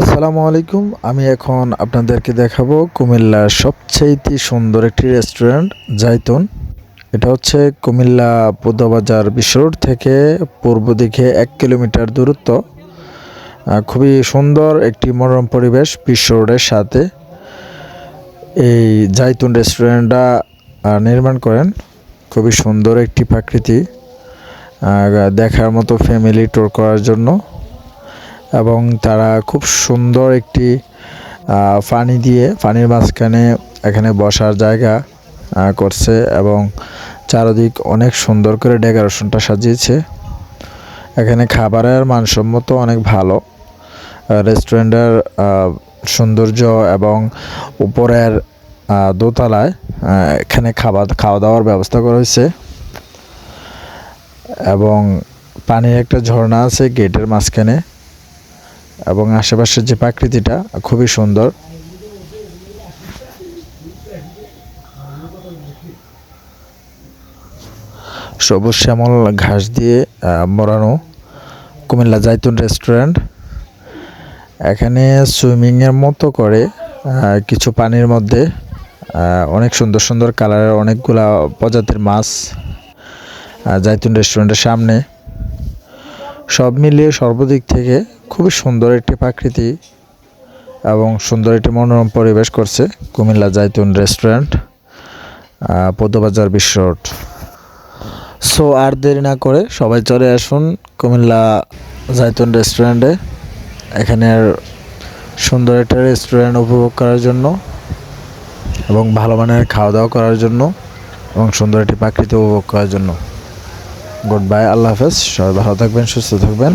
আসসালামু আলাইকুম। আমি এখন আপনাদেরকে দেখাবো কুমিল্লার সবচেয়ে সুন্দর একটি রেস্টুরেন্ট, জাইতুন। এটা হচ্ছে কুমিল্লা বুদ্ধবাজার বিশ্ব রোড থেকে পূর্ব দিকে এক কিলোমিটার দূরত্ব। খুবই সুন্দর একটি মনোরম পরিবেশ বিশ্ব রোডের সাথে। এই জাইতুন রেস্টুরেন্টটা নির্মাণ করেন। খুবই সুন্দর একটি প্রাকৃতি। দেখার মতো ফ্যামিলি ট্যুর করার জন্য। এবং তারা খুব সুন্দর একটি পানি দিয়ে পানির মাঝখানে এখানে বসার জায়গা করছে এবং চারদিক অনেক সুন্দর করে ডেকোরেশনটা সাজিয়েছে। এখানে খাবারের মানসম্মত অনেক ভালো। রেস্টুরেন্টের সৌন্দর্য এবং উপরের দোতলায় এখানে খাবার, খাওয়া দাওয়ার ব্যবস্থা করা হয়েছে। এবং পানির একটা ঝর্ণা আছে গেটের মাঝখানে। এবং আশেপাশের যে প্রাকৃতিটা খুবই সুন্দর। সবুজ শ্যামল ঘাস দিয়ে মোড়ানো কুমিল্লা জাইতুন রেস্টুরেন্ট। এখানে সুইমিংয়ের মতো করে কিছু পানির মধ্যে অনেক সুন্দর সুন্দর কালারের অনেকগুলা প্রজাতির মাছ জাইতুন রেস্টুরেন্টের সামনে। সব মিলিয়ে সর্বদিক থেকে খুবই সুন্দর একটি প্রাকৃতি এবং সুন্দর একটি মনোরম পরিবেশ করছে কুমিল্লা জাইতুন রেস্টুরেন্ট পদ্মবাজার বিশ্ব সো আর দেরি না করে সবাই চলে আসুন কুমিল্লা জাইতুন রেস্টুরেন্টে। এখানের সুন্দর একটা রেস্টুরেন্ট উপভোগ করার জন্য এবং ভালো মানের খাওয়া দাওয়া করার জন্য এবং সুন্দর একটি প্রাকৃতি উপভোগ করার জন্য। গুড বাই আল্লাহ হাফেজ। সবাই ভালো থাকবেন সুস্থ থাকবেন।